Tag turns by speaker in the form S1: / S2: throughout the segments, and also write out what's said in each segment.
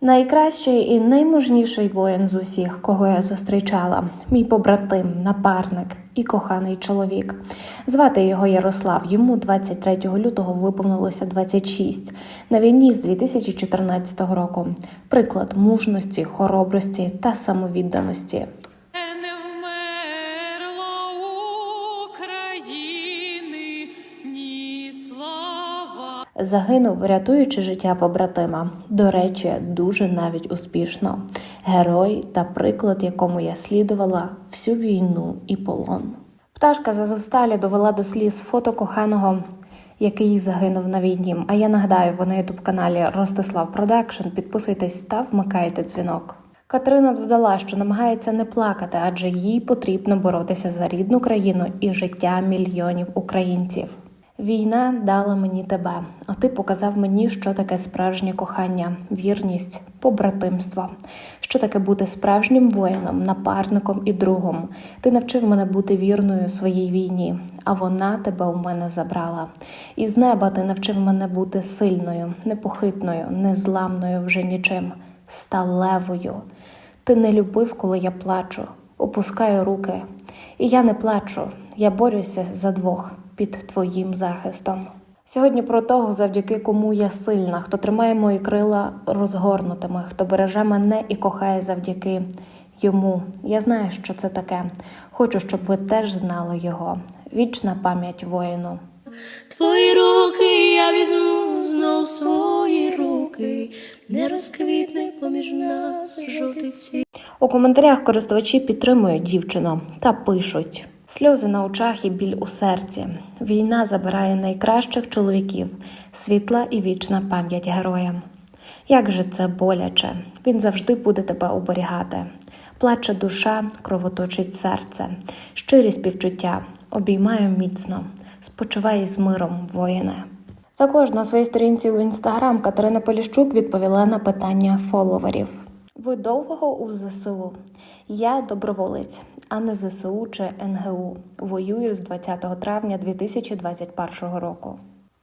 S1: Найкращий і наймужніший воїн з усіх, кого я зустрічала, мій побратим, напарник і коханий чоловік. Звати його Ярослав. Йому 23 лютого виповнилося 26 на війні з 2014 року. Приклад мужності, хоробрості та самовідданості. Загинув, рятуючи життя побратима. До речі, дуже навіть успішно. Герой та приклад, якому я слідувала всю війну і полон. Пташка з Азовсталі довела до сліз фото коханого, який загинув на війні. А я нагадаю, ви на ютуб каналі Ростислав Продакшн. Підписуйтесь та вмикайте дзвінок. Катерина додала, що намагається не плакати, адже їй потрібно боротися за рідну країну і життя мільйонів українців. Війна дала мені тебе, а ти показав мені, що таке справжнє кохання, вірність, побратимство, що таке бути справжнім воїном, напарником і другом. Ти навчив мене бути вірною своїй війні, а вона тебе у мене забрала. І з неба ти навчив мене бути сильною, непохитною, незламною вже нічим, сталевою. Ти не любив, коли я плачу, опускаю руки. І я не плачу, я борюся за двох під твоїм захистом. Сьогодні про того, завдяки кому я сильна, хто тримає мої крила розгорнутими, хто береже мене і кохає завдяки йому. Я знаю, що це таке. Хочу, щоб ви теж знали його. Вічна пам'ять воїну.
S2: Твої руки я візьму знов свої руки, не розквітне поміж нас жовтий цвіт.
S1: У коментарях користувачі підтримують дівчину та пишуть: сльози на очах і біль у серці. Війна забирає найкращих чоловіків, світла і вічна пам'ять героям. Як же це боляче! Він завжди буде тебе оберігати. Плаче душа, кровоточить серце, щирі співчуття, обіймаю міцно, спочивай з миром, воїне. Також на своїй сторінці у інстаграм Катерина Поліщук відповіла на питання фоловерів. Ви довго у ЗСУ? Я доброволець, а не ЗСУ чи НГУ. Воюю з 20 травня 2021 року.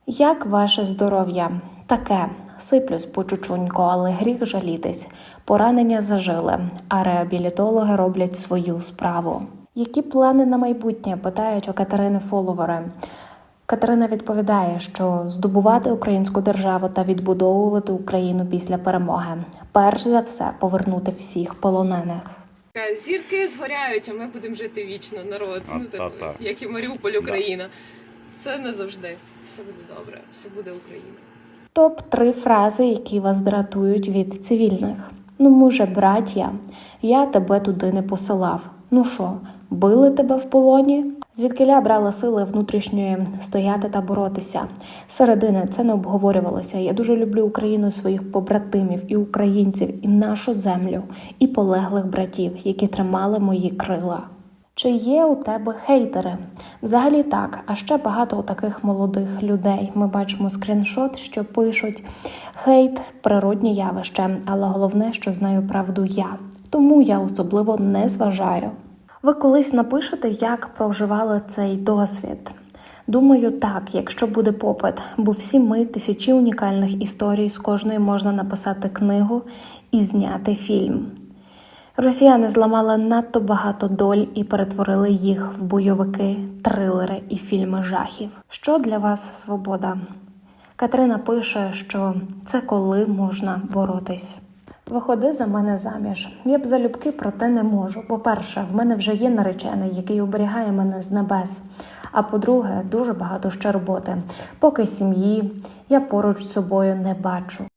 S1: Як ваше здоров'я? Таке. Сиплюсь по чучуньку, але гріх жалітись. Поранення зажили, а реабілітологи роблять свою справу. Які плани на майбутнє? питають у Катерини фоловери. Катерина відповідає, що здобувати українську державу та відбудовувати Україну після перемоги. Перш за все повернути всіх полонених.
S3: Е, Зірки згоряють, а ми будемо жити вічно, народ.
S4: А,
S3: ну,
S4: та, та.
S3: як і Маріуполь, Україна. Це не завжди. Все буде добре, все буде Україна.
S1: Топ 3 фрази, які вас дратують від цивільних. Ну, може, браття, я тебе туди не посилав. Ну що, били тебе в полоні? Звідкиля брала сили внутрішньої стояти та боротися. Середини це не обговорювалося. Я дуже люблю Україну, своїх побратимів і українців, і нашу землю, і полеглих братів, які тримали мої крила. Чи є у тебе хейтери? Взагалі так, а ще багато таких молодих людей. Ми бачимо скріншот, що пишуть хейт природнє явище, але головне, що знаю правду я. Тому я особливо не зважаю. Ви колись напишете, як проживали цей досвід. Думаю, так, якщо буде попит, бо всі ми тисячі унікальних історій, з кожної можна написати книгу і зняти фільм. Росіяни зламали надто багато доль і перетворили їх в бойовики, трилери і фільми жахів. Що для вас свобода? Катерина пише, що це коли можна боротись. Виходи за мене заміж. Я б залюбки, проте не можу. По-перше, в мене вже є наречений, який оберігає мене з небес. А по-друге, дуже багато ще роботи. Поки сім'ї я поруч з собою не бачу.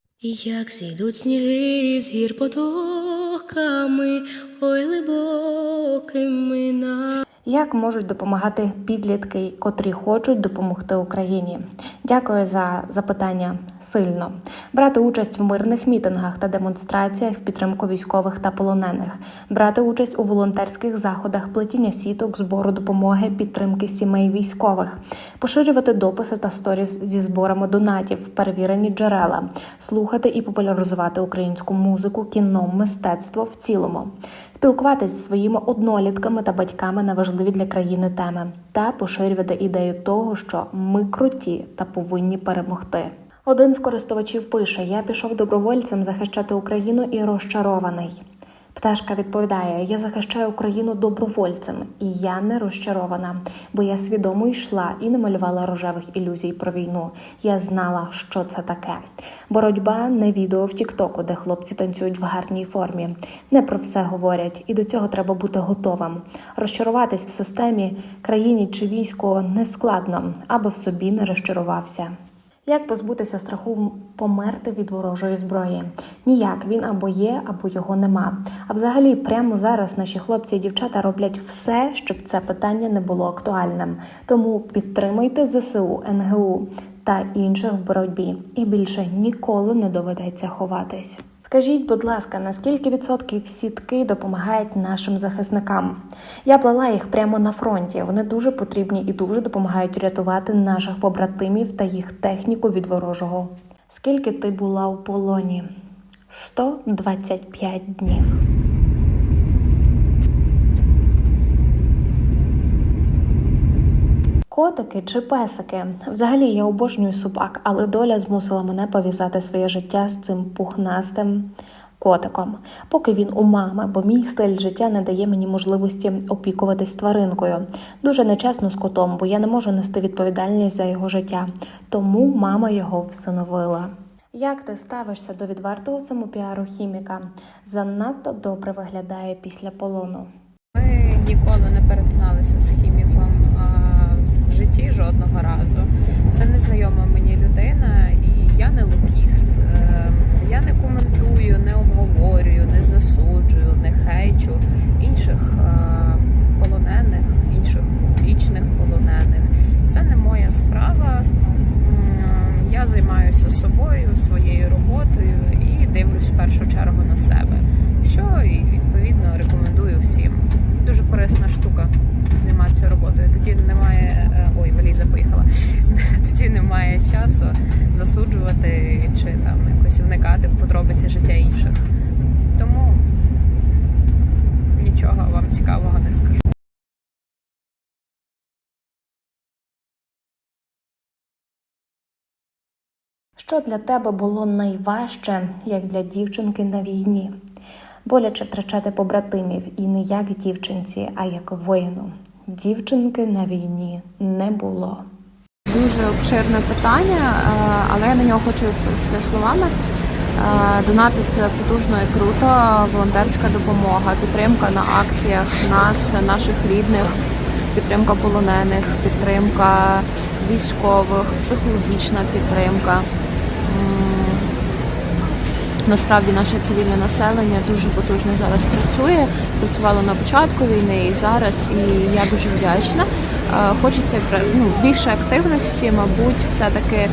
S2: Як зійдуть сніги з гір потоками, ой глибокими на.
S1: Як можуть допомагати підлітки, котрі хочуть допомогти Україні? Дякую за запитання сильно. Брати участь в мирних мітингах та демонстраціях в підтримку військових та полонених, брати участь у волонтерських заходах, плетіння сіток, збору допомоги, підтримки сімей військових, поширювати дописи та сторіс зі зборами донатів, перевірені джерела, слухати і популяризувати українську музику, кіно, мистецтво в цілому, спілкуватись зі своїми однолітками та батьками на важливі для країни теми та поширювати ідею того, що ми круті та повинні перемогти. Один з користувачів пише: Я пішов добровольцем захищати Україну і розчарований. Пташка відповідає: Я захищаю Україну добровольцем, і я не розчарована, бо я свідомо йшла і не малювала рожевих ілюзій про війну. Я знала, що це таке. Боротьба не відео в Тіктоку, де хлопці танцюють в гарній формі. Не про все говорять, і до цього треба бути готовим. Розчаруватись в системі, країні чи війську не складно, аби в собі не розчарувався. Як позбутися страху померти від ворожої зброї? Ніяк він або є, або його нема. А взагалі, прямо зараз наші хлопці і дівчата роблять все, щоб це питання не було актуальним. Тому підтримуйте ЗСУ, НГУ та інших в боротьбі, і більше ніколи не доведеться ховатись. Скажіть, будь ласка, наскільки відсотків сітки допомагають нашим захисникам? Я плела їх прямо на фронті. Вони дуже потрібні і дуже допомагають рятувати наших побратимів та їх техніку від ворожого. Скільки ти була у полоні? 125 днів. Котики чи песики? Взагалі я обожнюю собак, але доля змусила мене пов'язати своє життя з цим пухнастим котиком. Поки він у мами, бо мій стиль життя не дає мені можливості опікуватись тваринкою. Дуже нечесно з котом, бо я не можу нести відповідальність за його життя. Тому мама його всиновила. Як ти ставишся до відвертого самопіару хіміка? Занадто добре виглядає після полону.
S4: Ми ніколи не перетиналися з хіміком житті жодного разу. Це незнайома мені людина, і я не лукіст. Е, Я не коментую, не обговорюю, не засуджую, не хейчу інших е, полонених, інших публічних полонених. Це не моя справа. М, Я займаюся собою, своєю роботою і дивлюсь в першу чергу на себе, що і відповідно рекомендую всім. Дуже корисна штука займатися роботою. Тоді немає е, ой, валіза поїхала. Тоді немає часу засуджувати чи там якось вникати в подробиці життя інших. Тому нічого вам цікавого не скажу.
S1: Що для тебе було найважче, як для дівчинки на війні? Боляче втрачати побратимів і не як дівчинці, а як воїну. Дівчинки на війні не було.
S5: Дуже обширне питання, е, але я на нього хочу відповісти словами. Е, Донати це потужно і круто, волонтерська допомога, підтримка на акціях нас, наших рідних, підтримка полонених, підтримка військових, психологічна підтримка. Насправді наше цивільне населення дуже потужно зараз працює. Працювало на початку війни і зараз, і я дуже вдячна. Хочеться ну, більше активності, мабуть, все-таки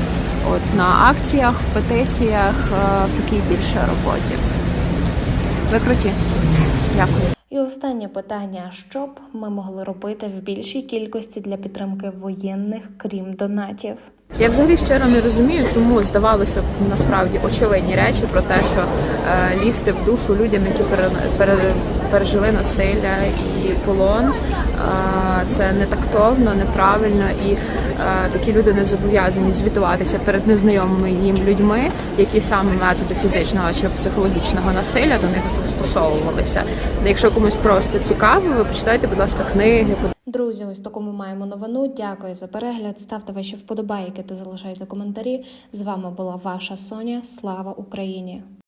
S5: от на акціях, в петиціях, в такій більше роботі. Ви круті. Дякую.
S1: І останнє питання: що б ми могли робити в більшій кількості для підтримки воєнних, крім донатів?
S4: Я взагалі щиро не розумію, чому здавалося б насправді очевидні речі про те, що е, лізти в душу людям, які пере, пере- пережили насилля і полон. Це не тактовно, неправильно, і е, такі люди не зобов'язані звітуватися перед незнайомими їм людьми, які саме методи фізичного чи психологічного насилля до них застосовувалися. Якщо комусь просто цікаво, ви почитайте, будь ласка, книги,
S1: Друзі, ось таку ми маємо новину. Дякую за перегляд. Ставте ваші вподобайки та залишайте коментарі. З вами була ваша Соня. Слава Україні!